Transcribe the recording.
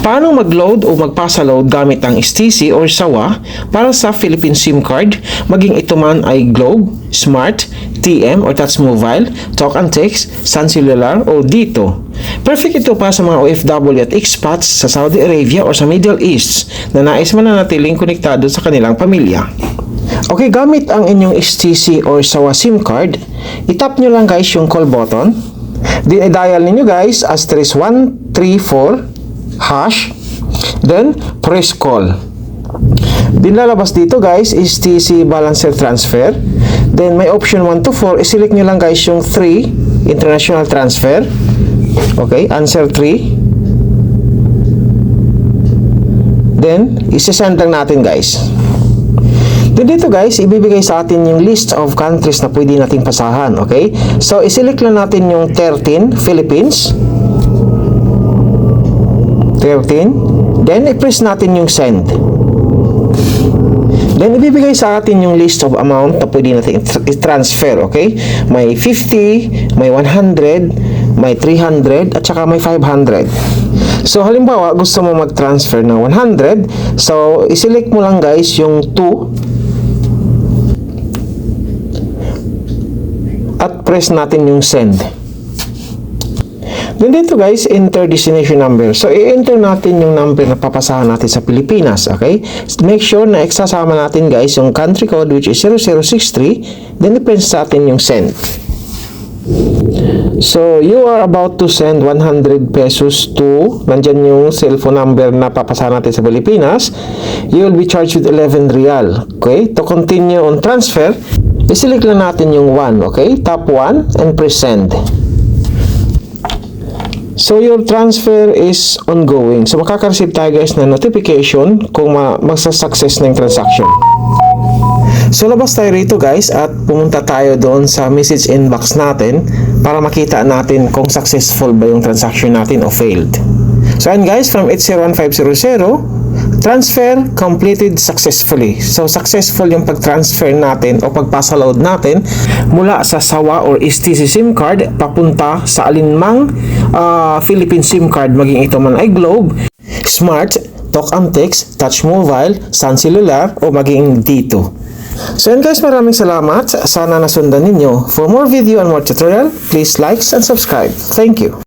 Paano mag-load o magpasa-load gamit ang STC or SAWA para sa Philippine SIM card, maging ito man ay Globe, Smart, TM or Touch Mobile, Talk and Text, Sun Cellular o Dito. Perfect ito para sa mga OFW at expats sa Saudi Arabia o sa Middle East na nais mananatiling konektado sa kanilang pamilya. Okay, gamit ang inyong STC or SAWA SIM card, itap nyo lang guys yung call button. Di dial ninyo guys asterisk 134 hash then press call. Din dito guys is TC balancer transfer. Then may option 1 to 4, i-select nyo lang guys yung 3 international transfer. Okay, answer 3. Then, isi-send lang natin guys. Then dito guys, ibibigay sa atin yung list of countries na pwede nating pasahan, okay? So, iselect lang natin yung 13, Philippines. 13. Then, i-press natin yung send. Then, ibibigay sa atin yung list of amount na pwede natin i-transfer, okay? May 50, may 100, may 300, at saka may 500. So, halimbawa, gusto mo mag-transfer ng 100. So, iselect mo lang guys yung 2 at press natin yung send. Then dito guys, enter destination number. So, i-enter natin yung number na papasahan natin sa Pilipinas, okay? Make sure na eksasama natin guys yung country code which is 0063, then i-press natin yung send. So, you are about to send 100 pesos to, nandyan yung cellphone number na papasahan natin sa Pilipinas. You will be charged with 11 real, okay? To continue on transfer, i-select lang natin yung 1, okay? Tap 1 and press send. So, your transfer is ongoing. So, makaka-receive tayo guys na notification kung ma magsa-success na yung transaction. So, labas tayo rito guys at pumunta tayo doon sa message inbox natin para makita natin kung successful ba yung transaction natin o failed. So, ayan guys, from 801500, transfer completed successfully. So, successful yung pag-transfer natin o pagpasa-load natin mula sa SAWA or STC SIM card papunta sa alinmang ah, Philippine SIM card, maging ito man ay Globe, Smart, Text, Touch Mobile, Sun Cellular o maging dito. So yun guys, maraming salamat. Sana nasundan ninyo. For more video and more tutorial, please like and subscribe. Thank you.